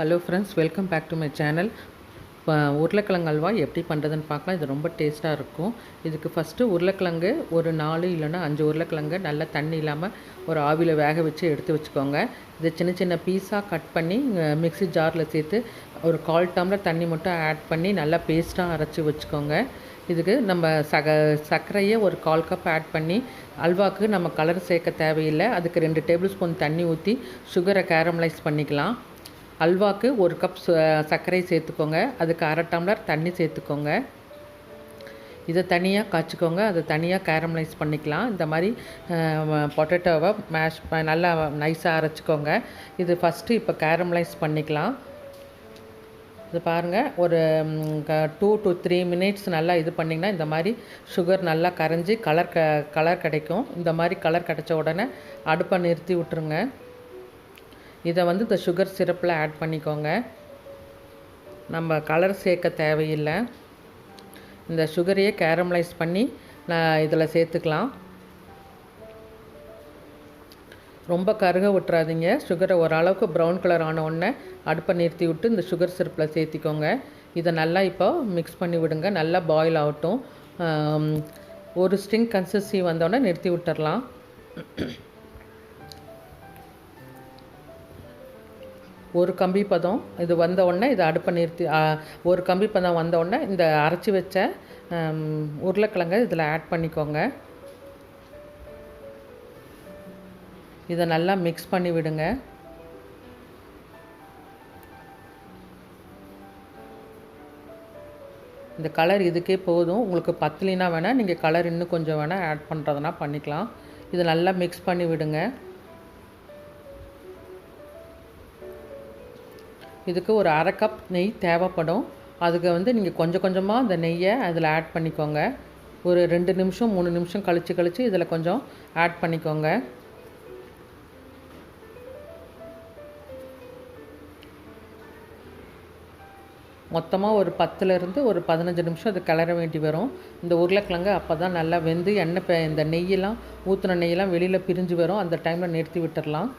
Hello friends welcome back to my channel உருளைக்கிழங்கு அல்வா எப்படி பண்ணுறதுன்னு பார்க்கலாம். இது ரொம்ப டேஸ்ட்டாக இருக்கும். இதுக்கு ஃபஸ்ட்டு உருளைக்கிழங்கு ஒரு நாலு இல்லைன்னா அஞ்சு உருளைக்கிழங்கு நல்லா தண்ணி இல்லாமல் ஒரு ஆவியில் வேக வச்சு எடுத்து வச்சுக்கோங்க. இதை சின்ன சின்ன பீஸாக கட் பண்ணி மிக்ஸி ஜாரில் சேர்த்து ஒரு கால் டம்ளர் தண்ணி மட்டும் ஆட் பண்ணி நல்லா பேஸ்ட்டாக அரைச்சி வச்சுக்கோங்க. இதுக்கு நம்ம சக சர்க்கரையை ஒரு கால் கப் ஆட் பண்ணி அல்வாவுக்கு நம்ம கலர் சேர்க்க தேவையில்லை. அதுக்கு ரெண்டு டேபிள் ஸ்பூன் தண்ணி ஊற்றி சுகரை கேரமலைஸ் பண்ணிக்கலாம். அல்வாக்கு ஒரு கப் சு- சர்க்கரை சேர்த்துக்கோங்க. அதுக்கு அரை டம்ளர் தண்ணி சேர்த்துக்கோங்க. இதை தனியாக காய்ச்சிக்கோங்க. அதை தனியாக கேரமலைஸ் பண்ணிக்கலாம். இந்த மாதிரி பொட்டேட்டோவை மேஷ் நல்லா நைஸாக அரைச்சிக்கோங்க. இது ஃபஸ்ட்டு இப்போ கேரமலைஸ் பண்ணிக்கலாம். இது பாருங்கள் ஒரு டூ டு த்ரீ மினிட்ஸ் நல்லா இது பண்ணிங்கன்னா இந்த மாதிரி சுகர் நல்லா கரைஞ்சி கலர் க கலர் கிடைக்கும். இந்த மாதிரி கலர் கிடைச்ச உடனே அடுப்பை நிறுத்தி விட்டுருங்க. இதை வந்து இந்த சுகர் சிரப்பில் ஆட் பண்ணிக்கோங்க. நம்ம கலர் சேர்க்க தேவையில்லை. இந்த சுகரையே கேரமலைஸ் பண்ணி நான் இதில் சேர்த்துக்கலாம். ரொம்ப கருக விட்டுறாதீங்க. சுகரை ஓரளவுக்கு ப்ரௌன் கலர் ஆன உடனே அடுப்பை நிறுத்தி விட்டு இந்த சுகர் சிரப்பில் சேர்த்திக்கோங்க. இதை நல்லா இப்போ மிக்ஸ் பண்ணி விடுங்க. நல்லா பாயில் ஆகட்டும். ஒரு ஸ்ட்ரிங் கன்சிஸ்டி வந்தோடனே நிறுத்தி விட்டுறலாம். ஒரு கம்பி பதம் இது வந்த உடனே இதை அடுப்பை நிறுத்தி ஒரு கம்பி பதம் வந்த உடனே இந்த அரைச்சி வச்ச ஆம், உருளைக்கிழங்கை இதில் ஆட் பண்ணிக்கோங்க. இதை நல்லா மிக்ஸ் பண்ணி விடுங்க. இந்த கலர் இதுக்கே போதும். உங்களுக்கு பத்தலினா வேணால் நீங்கள் கலர் இன்னும் கொஞ்சம் வேணால் ஆட் பண்ணுறதுனா பண்ணிக்கலாம். இதை நல்லா மிக்ஸ் பண்ணி விடுங்க. இதுக்கு ஒரு அரை கப் நெய் தேவைப்படும். அதுக்கு வந்து நீங்கள் கொஞ்சம் கொஞ்சமாக அந்த நெய்யை அதில் ஆட் பண்ணிக்கோங்க. ஒரு ரெண்டு நிமிஷம் மூணு நிமிஷம் கழித்து கழித்து இதில் கொஞ்சம் ஆட் பண்ணிக்கோங்க. மொத்தமாக ஒரு பத்துலேருந்து ஒரு பதினஞ்சு நிமிஷம் அது கிளற வேண்டி வரும். இந்த உருளைக்கிழங்கு அப்போ தான் நல்லா வெந்து எண்ணெய் இந்த நெய்யெல்லாம் ஊற்றின நெய்யெல்லாம் வெளியில் பிரிஞ்சு வரும். அந்த டைமில் நிறுத்தி விட்டுடலாம்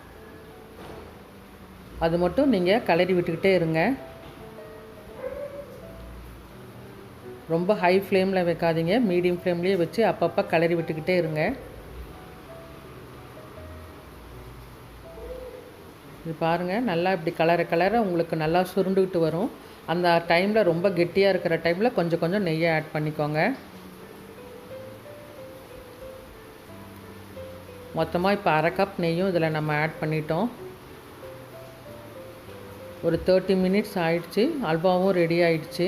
அது மட்டும் நீங்கள் கலரி விட்டுக்கிட்டே இருங்க. ரொம்ப ஹை ஃப்ளேமில் வைக்காதீங்க. மீடியம் ஃப்ளேம்லேயே வச்சு அப்பப்போ கலரி விட்டுக்கிட்டே இருங்க. இது பாருங்கள் நல்லா இப்படி கலர கலர உங்களுக்கு நல்லா சுருண்டுக்கிட்டு வரும். அந்த டைமில் ரொம்ப கெட்டியாக இருக்கிற டைமில் கொஞ்சம் கொஞ்சம் நெய்யை ஆட் பண்ணிக்கோங்க. மொத்தமாக இப்போ அரை கப் நெய்யும் இதில் நம்ம ஆட் பண்ணிட்டோம். ஒரு தேர்ட்டி மினிட்ஸ் ஆயிடுச்சு. அல்வாவும் ரெடி ஆயிடுச்சு.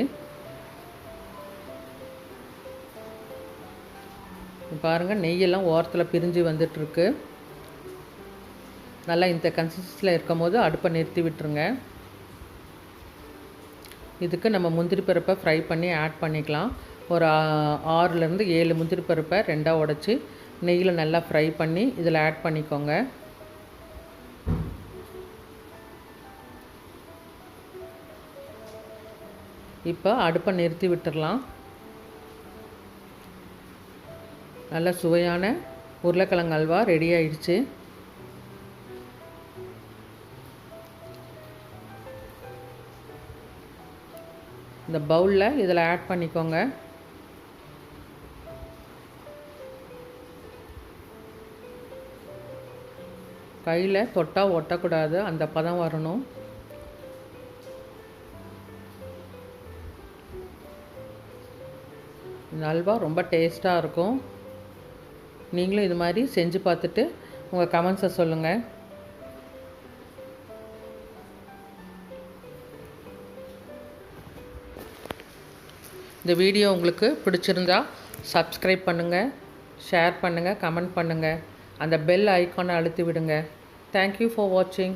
பாருங்கள் நெய்யெல்லாம் ஓரத்தில் பிரிஞ்சு வந்துட்டுருக்கு. நல்லா இந்த கன்சிஸ்டில் இருக்கும் போது அடுப்பை நிறுத்தி விட்டுருங்க. இதுக்கு நம்ம முந்திரி பருப்பை ஃப்ரை பண்ணி ஆட் பண்ணிக்கலாம். ஒரு ஆறுலேருந்து ஏழு முந்திரி பருப்பை ரெண்டாக உடச்சி நெய்யில் நல்லா ஃப்ரை பண்ணி இதில் ஆட் பண்ணிக்கோங்க. இப்போ அடுப்பை நிறுத்தி விட்டுடலாம் நல்ல சுவையான உருளைக்கிழங்கு அல்வா ரெடி ஆயிடுச்சு. இந்த பவுலில் இதில் ஆட் பண்ணிக்கோங்க. கையில் தொட்டால் ஒட்டக்கூடாது அந்த பதம் வரணும். இந்த அல்வா ரொம்ப டேஸ்ட்டாக இருக்கும். நீங்களும் இது மாதிரி செஞ்சு பார்த்துட்டு உங்கள் கமெண்ட்ஸை சொல்லுங்கள் இந்த வீடியோ உங்களுக்கு பிடிச்சிருந்தா சப்ஸ்கிரைப் பண்ணுங்கள் ஷேர் பண்ணுங்கள் கமெண்ட் பண்ணுங்கள் அந்த பெல் ஐக்கானை அழுத்தி விடுங்க. தேங்க்யூ ஃபார் வாட்சிங்